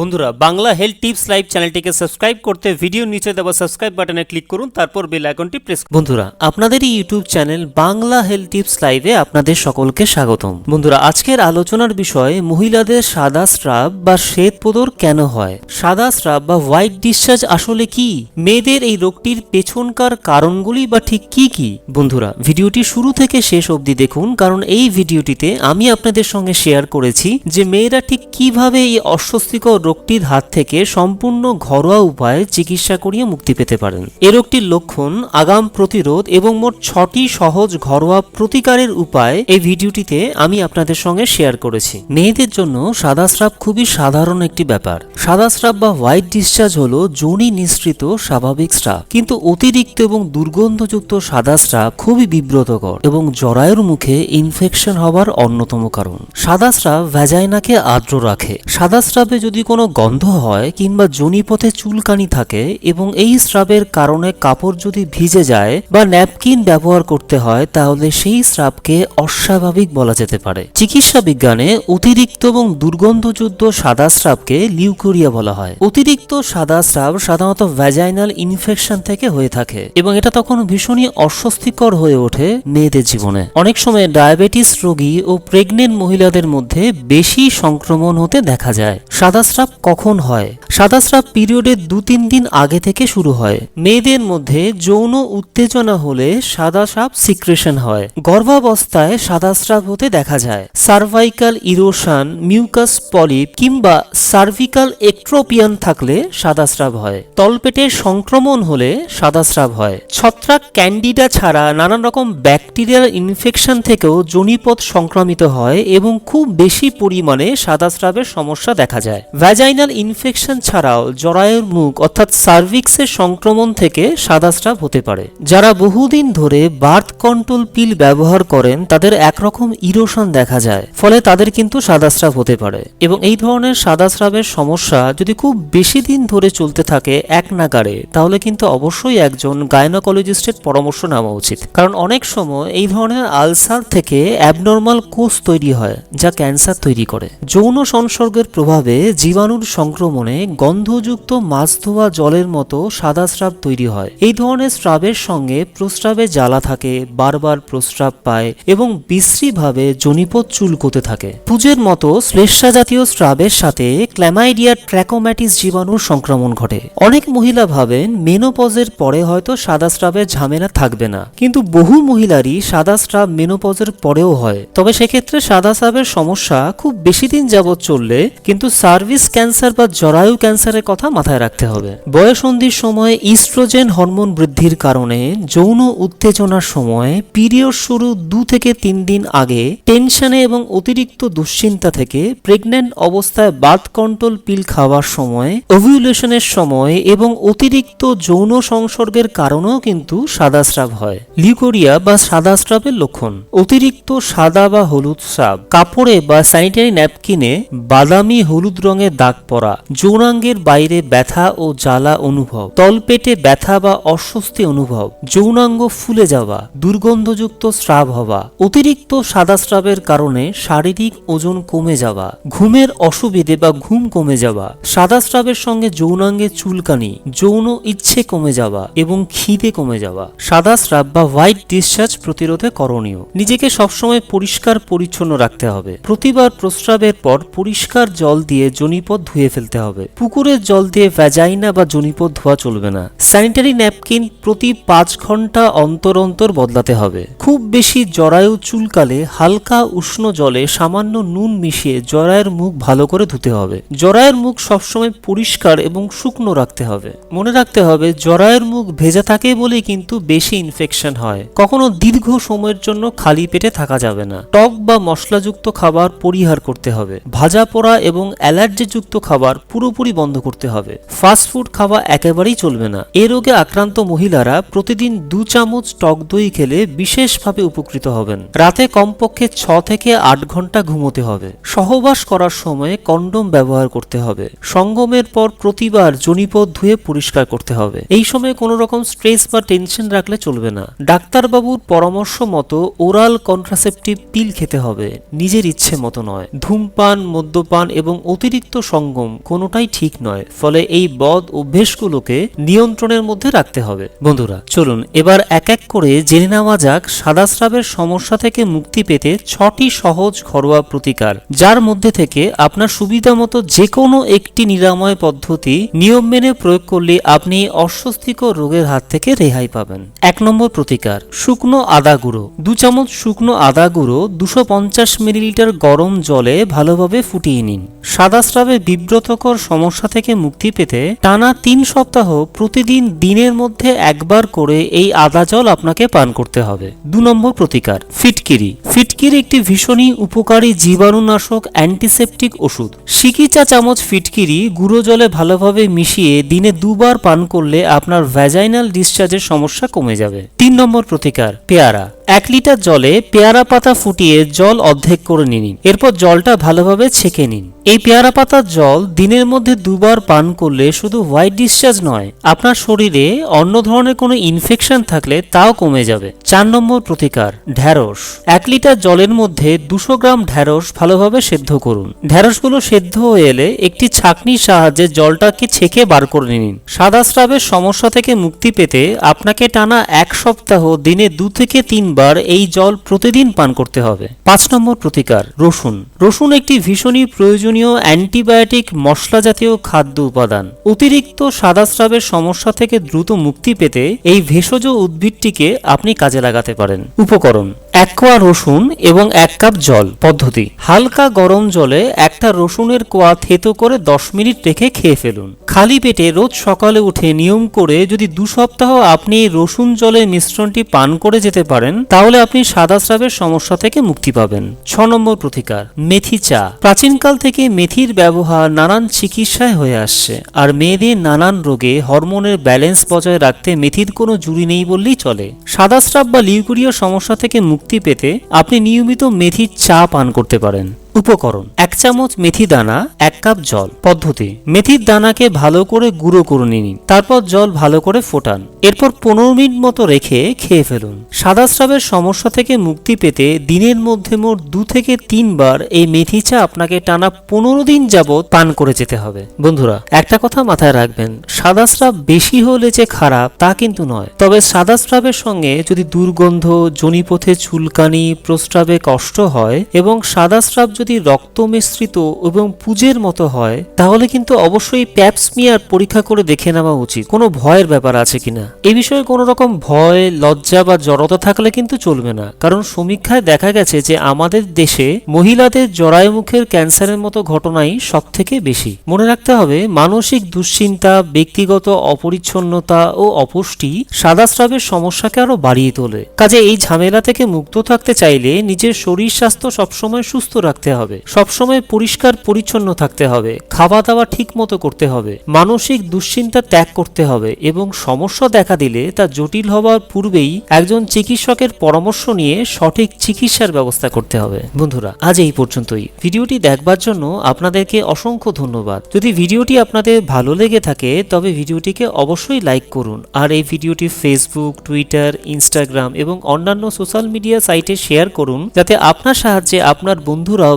বন্ধুরা, Bangla health tips live চ্যানেলটিকে subscribe করতে ভিডিও নিচে দেওয়া সাবস্ক্রাইব বাটনে ক্লিক করুন, তারপর বেল আইকনটি প্রেস বন্ধুরা, আপনাদের YouTube channel Bangla health tips লাইভে আপনাদের সকলকে স্বাগতম। বন্ধুরা, আজকের আলোচনার বিষয় মহিলাদের সাদা স্রাব বা শ্বেত পোদর কেন হয়? সাদা স্রাব বা হোয়াইট ডিসচার্জ আসলে কি? মেয়েদের এই রোগটির পেছনকার কারণগুলি বা ঠিক কি কি? বন্ধুরা, ভিডিওটি শুরু থেকে শেষ অবধি দেখুন, কারণ এই ভিডিওটিতে আমি আপনাদের সঙ্গে শেয়ার করেছি যে মেয়েরা ঠিক কীভাবে এই অস্বস্তিকর রোগটির হাত থেকে সম্পূর্ণ ঘরোয়া উপায়ে চিকিৎসা করিয়ে মুক্তি পেতে পারেন। এ রোগটির লক্ষণ আগাম প্রতিরোধ এবং মোট ছটি সহজ ঘরোয়া প্রতিকারের উপায় এই ভিডিওটিতে আমি আপনাদের সঙ্গে শেয়ার করেছি। মেয়েদের জন্য সাদা স্রাব খুবই সাধারণ একটি ব্যাপার। সাদা স্রাব বা হোয়াইট ডিসচার্জ হলো যোনি নিঃসৃত স্বাভাবিক স্রাব। কিন্তু অতিরিক্ত এবং দুর্গন্ধযুক্ত সাদা স্রাব খুবই বিব্রতকর এবং জরায়ুর মুখে ইনফেকশন হওয়ার অন্যতম কারণ। সাদা স্রাব ভ্যাজাইনাকে আর্দ্র রাখে। সাদা স্রাবে যদি কোনো গন্ধ হয় কিংবা জনিপথে চুলকানি থাকে এবং এই স্রাবের কারণে কাপড় যদি ভিজে যায় বা ন্যাপকিন ব্যবহার করতে হয়, তাহলে সেই স্রাবকে অস্বাভাবিক বলা যেতে পারে। চিকিৎসা বিজ্ঞানে অতিরিক্ত এবং দুর্গন্ধযুক্ত সাদা স্রাবকে লিউকোরিয়া বলা হয়। অতিরিক্ত সাদা স্রাব সাধারণত ভ্যাজাইনাল ইনফেকশন থেকে হয়ে থাকে এবং এটা তখন ভীষণই অস্বস্তিকর হয়ে ওঠে মেয়েদের জীবনে। অনেক সময় ডায়াবেটিস রোগী ও প্রেগনেন্ট মহিলাদের মধ্যে বেশি সংক্রমণ হতে দেখা যায়। সাদা স্রাব কখন হয়? সাদা স্রাব পিরিয়ডের দু তিন দিন আগে থেকে শুরু হয়। মেয়েদের মধ্যে যৌন উত্তেজনা হলে সাদা স্রাব সিক্রেশন হয়। গর্ভাবস্থায় সাদা স্রাব হতে দেখা যায়। সার্ভাইকাল ইরোশন, মিউকাস পলিপ কিংবা সার্ভিকাল এক্ট্রোপিয়ান থাকলে সাদা স্রাব হয়। তলপেটের সংক্রমণ হলে সাদা স্রাব হয়। ছত্রাক ক্যান্ডিডা ছাড়া নানান রকম ব্যাকটেরিয়াল ইনফেকশন থেকেও জনিপথ সংক্রমিত হয় এবং খুব বেশি পরিমাণে সাদা স্রাবের সমস্যা দেখা যায়। ভ্যাজাইনাল ইনফেকশন ছাড়াও জরায়ুর মুখ, অর্থাৎ সার্ভিক্সের সংক্রমণ থেকে সাদা স্রাব হতে পারে। যারা বহুদিন ধরে বার্থ কন্ট্রোল পিল ব্যবহার করেন, তাদের একরকম ইরোশন দেখা যায়, ফলে তাদের কিন্তু সাদা স্রাব হতে পারে। এবং এই ধরনের সাদা স্রাবের সমস্যা যদি খুব বেশি দিন ধরে চলতে থাকে এক নাগারে তাহলে কিন্তু অবশ্যই একজন গায়নোকোলজিস্টের পরামর্শ নেওয়া উচিত। কারণ অনেক সময় এই ধরনের আলসার থেকে অ্যাবনর্মাল কোষ তৈরি হয়, যা ক্যান্সার তৈরি করে। যৌন সংসর্গের প্রভাবে জীবাণুর সংক্রমণে গন্ধযুক্ত মাছ ধোয়া জলের মতো সাদা স্রাব তৈরি হয়। এই ধরনের স্রাবের সঙ্গে প্রস্রাবে জ্বালা থাকে, বারবার প্রস্রাব পায় এবং বিশ্রীভাবে জনিপথ চুলকোতে থাকে। পুজের মতো শ্লেষ্মা জাতীয় স্রাবের সাথে ক্ল্যামাইডিয়া ট্র্যাকোম্যাটিস জীবাণুর সংক্রমণ ঘটে। অনেক মহিলা ভাবেন মেনোপজের পরে হয়তো সাদা স্রাবের ঝামেলা থাকবে না। কিন্তু বহু মহিলারই সাদা স্রাব মেনোপজের পরেও হয়। তবে সেক্ষেত্রে সাদা স্রাবের সমস্যা খুব বেশি দিন যাবৎ চললে কিন্তু সার্ভিস ক্যান্সার বা জরায়ু ক্যান্সারের কথা মাথায় রাখতে হবে। বয়সন্ধির সময় ইস্ট্রোজেন হরমোন বৃদ্ধির কারণে যৌন উত্তেজনার সময় পিরিয়ড শুরু দু থেকে তিন দিন আগে টেনশনে এবং অতিরিক্ত দুশ্চিন্তা থেকে প্রেগন্যান্ট অবস্থায় বার্থ কন্ট্রোল পিল খাওয়ার সময়, ওভিউলেশনের সময় এবং অতিরিক্ত যৌন সংসর্গের কারণেও কিন্তু সাদা স্রাব হয়। লিউকোরিয়া বা সাদা স্রাবের লক্ষণ। অতিরিক্ত সাদা বা হলুদ স্রাব। কাপড়ে বা স্যানিটারি ন্যাপকিনে বাদামি হলুদ রঙের দাগ পড়া, যৌনাঙ্গের বাইরে ব্যথা ও জ্বালা অনুভব, তলপেটে ব্যথা বা অস্বস্তি অনুভব, যৌনাঙ্গ ফুলে যাওয়া, দুর্গন্ধযুক্ত স্রাব হওয়া, অতিরিক্ত সাদা স্রাবের কারণে শারীরিক ওজন কমে যাওয়া, ঘুমের অসুবিধে বা ঘুম কমে যাওয়া, সাদা স্রাবের সঙ্গে যৌনাঙ্গে চুলকানি, যৌন ইচ্ছে কমে যাওয়া এবং খিদে কমে যাওয়া, সাদা স্রাব বা হোয়াইট ডিসচার্জ প্রতিরোধে করণীয়। নিজেকে সবসময় পরিষ্কার পরিচ্ছন্ন রাখতে হবে। প্রতিবার প্রস্রাবের পর পরিষ্কার জল দিয়ে জনিপথ ধুয়ে ফেলতে হবে। পুকুরের জল দিয়ে ভ্যাজাইনা বা জনিপথ ধোয়া চলবে না। স্যানিটারি ন্যাপকিন প্রতি পাঁচ ঘণ্টা অন্তর অন্তর বদলাতে হবে। খুব বেশি জরায়ু চুলকালে হালকা উষ্ণ জলে সামান্য নুন মিশিয়ে জরায়ের মুখ ভালো করে ধুতে হবে। জরায়ের মুখ সবসময় পরিষ্কার এবং শুকনো রাখতে হবে। মনে রাখতে হবে, জরায়ের মুখ ভেজা থাকে বলেই কিন্তু বেশি ইনফেকশন হয়। কখনো দীর্ঘ সময়ের জন্য খালি পেটে থাকা যাবে না। টক বা মশলাযুক্ত খাবার পরিহার করতে হবে। ভাজা পোড়া এবং অ্যালার্জিযুক্ত খাবার পুরোপুরি বন্ধ করতে হবে। ফাস্টফুড খাওয়া একেবারেই চলবে না। এ রোগে আক্রান্ত মহিলারা প্রতিদিন দু চামচ টক দই খেলে বিশেষভাবে উপকৃত হবেন। রাতে কমপক্ষে ছ থেকে আট ঘণ্টা ঘুমোতে হবে। সহবাস করার সময় কন্ডোম ব্যবহার করতে হবে। সঙ্গমের পর প্রতিবার জনিপথ ধুয়ে পরিষ্কার করতে হবে। এই সময় কোনো রকম স্ট্রেস বা টেনশন রাখলে চলবে না। ডাক্তারবাবুর পরামর্শ মতো ওরাল কন্ট্রাসেপটিভ পিল খেতে হবে। নিজের ইচ্ছে মতো নয়। ধূমপান, মদ্যপান এবং অতিরিক্ত সঙ্গম কোনোটাই ঠিক নয়, ফলে এই বদ অভ্যেসগুলোকে নিয়ন্ত্রণের মধ্যে রাখতে হবে। বন্ধুরা, চলুন এবার এক এক করে জেনে নেওয়া যাক সাদাস্রাবের সমস্যা থেকে মুক্তি পেতে ছটি সহজ ঘরোয়া প্রতিকার, যার মধ্যে থেকে আপনার সুবিধা মতো যে কোনো একটি নিরাময় পদ্ধতি নিয়ম মেনে প্রয়োগ করলে আপনি অস্বস্তিকর রোগের হাত থেকে রেহাই পাবেন। এক নম্বর প্রতিকার, শুকনো আদা গুঁড়ো। দু চামচ শুকনো আদা গুঁড়ো দুশো পঞ্চাশ মিলিলিটার গরম জলে ভালোভাবে ফুটিয়ে নিন। সাদাস্রাবে বিব্রতকর সমস্যা থেকে মুক্তি পেতে টানা তিন সপ্তাহ প্রতিদিন দিনের মধ্যে একবার করে এই আদা জল আপনাকে পান করতে হবে। দু নম্বর প্রতিকার, ফিটকিরি। ফিটকিরি একটি ভীষণই উপকারী জীবাণুনাশক অ্যান্টিসেপটিক ওষুধ। সিকি চা চামচ ফিটকিরি গুঁড়ো জলে ভালোভাবে মিশিয়ে দিনে দুবার পান করলে আপনার ভ্যাজাইনাল ডিসচার্জের সমস্যা কমে যাবে। তিন নম্বর প্রতিকার, পেয়ারা। এক লিটার জলে পেয়ারা পাতা ফুটিয়ে জল অর্ধেক করে নিন। এরপর জলটা ভালোভাবে ছেঁকে নিন। এই পেয়ারা পাতার জল দিনের মধ্যে দুবার পান করলে শুধু হোয়াইট ডিসচার্জ নয়, আপনার শরীরে অন্য ধরনের কোনো ইনফেকশন থাকলে তাও কমে যাবে। চার নম্বর প্রতিকার, ঢ্যাঁড়স। এক লিটার জলের মধ্যে দুশো গ্রাম ঢ্যাঁড়স ভালোভাবে সেদ্ধ করুন। ঢ্যাঁড়সগুলো সেদ্ধ হয়ে এলে একটি ছাঁকনির সাহায্যে জলটাকে ছেঁকে বার করে নিন। সাদা স্রাবের সমস্যা থেকে মুক্তি পেতে আপনাকে টানা এক সপ্তাহ, দিনে দু থেকে তিনবার এই জল প্রতিদিন পান করতে হবে। পাঁচ নম্বর প্রতিকার, রসুন। রসুন একটি ভীষণই প্রয়োজনীয় অ্যান্টিবায়োটিক মশলা জাতীয় খাদ্য উপাদান। অতিরিক্ত সাদা স্রাবের সমস্যা থেকে দ্রুত মুক্তি পেতে এই ভেষজ উদ্ভিদটিকে আপনি কাজে লাগাতে পারেন। উপকরণ, এক কোয়া রসুন এবং এক কাপ জল। পদ্ধতি, হালকা গরম জলে একটা রসুনের কোয়া থেতো করে দশ মিনিট রেখে খেয়ে ফেলুন। খালি পেটে রোজ সকালে উঠে নিয়ম করে যদি দু সপ্তাহ আপনি রসুন জলের মিশ্রণটি পান করে যেতে পারেন, তাহলে আপনি সাদা স্রাবের সমস্যা থেকে মুক্তি পাবেন। ছ নম্বর প্রতিকার, মেথি চা। প্রাচীনকাল থেকে মেথির ব্যবহার নানান চিকিৎসায় হয়ে আসছে। আর মেয়েদের নানান রোগে হরমোনের ব্যালেন্স বজায় রাখতে মেথির কোনো জুড়ি নেই বললেই চলে। সাদা স্রাব বা লিউকুরিয়া সমস্যা থেকে মুক্তি পেতে আপনি নিয়মিত মেথির চা পান করতে পারেন। উপকরণ। এক চামচ মেথি দানা, এক কাপ জল। পদ্ধতি। মেথির দানাকে ভালো করে গুঁড়ো করে নিন। তারপর জল ভালো করে ফোটান। এরপর পনেরো মিনিট মতো রেখে খেয়ে ফেলুন। সাদা স্রাবের সমস্যা থেকে মুক্তি পেতে দিনের মধ্যে মোট দু থেকে তিনবার এই মেথি চা আপনাকে টানা পনেরো দিন যাবৎ পান করে যেতে হবে। বন্ধুরা, একটা কথা মাথায় রাখবেন। সাদা স্রাব বেশি হলে যে খারাপ তা কিন্তু নয়। তবে সাদা স্রাবের সঙ্গে যদি দুর্গন্ধ, জনিপথে চুলকানি, প্রস্রাবে কষ্ট হয় এবং সাদা স্রাব যদি রক্ত মিশ্রিত এবং পুজের মতো হয়, তাহলে কিন্তু অবশ্যই প্যাপসমিয়ার পরীক্ষা করে দেখে নেওয়া উচিত। কোনো ভয়ের ব্যাপার আছে কিনা? এ বিষয়ে কোনো রকম ভয়, লজ্জা বা জড়তা থাকলে কিন্তু চলবে না। কারণ সমীক্ষায় দেখা গেছে যে আমাদের দেশে মহিলাদের জরায়ুমুখের ক্যান্সারের মতো ঘটনাই সব থেকে বেশি। মনে রাখতে হবে, মানসিক দুশ্চিন্তা, ব্যক্তিগত অপরিচ্ছন্নতা ও অপুষ্টি সাদা স্রাবের সমস্যাকে আরও বাড়িয়ে তোলে। কাজে এই ঝামেলা থেকে মুক্ত থাকতে চাইলে নিজের শরীর স্বাস্থ্য সবসময় সুস্থ রাখতে হবে। সবসময় পরিষ্কার, পরিচ্ছন্ন থাকতে হবে। খাওয়া দাওয়া ঠিক মতো করতে হবে। মানসিক দুশ্চিন্তা ত্যাগ করতে হবে এবং সমস্যা দেখা দিলে তা জটিল হওয়ার পূর্বেই একজন চিকিৎসকের পরামর্শ নিয়ে সঠিক চিকিৎসার ব্যবস্থা করতে হবে। বন্ধুরা, আজ এই পর্যন্তই। ভিডিওটি দেখবার জন্য আপনাদেরকে অসংখ্য ধন্যবাদ। যদি ভিডিওটি আপনাদের ভালো লেগে থাকে, তবে ভিডিওটিকে অবশ্যই লাইক করুন। আর এই ভিডিওটি ফেসবুক টুইটার ইনস্টাগ্রাম এবং অন্যান্য সোশ্যাল মিডিয়া সাইটে শেয়ার করুন, যাতে আপনার সাহায্যে আপনার বন্ধুরাও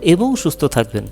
এবং সুস্থ থাকবেন।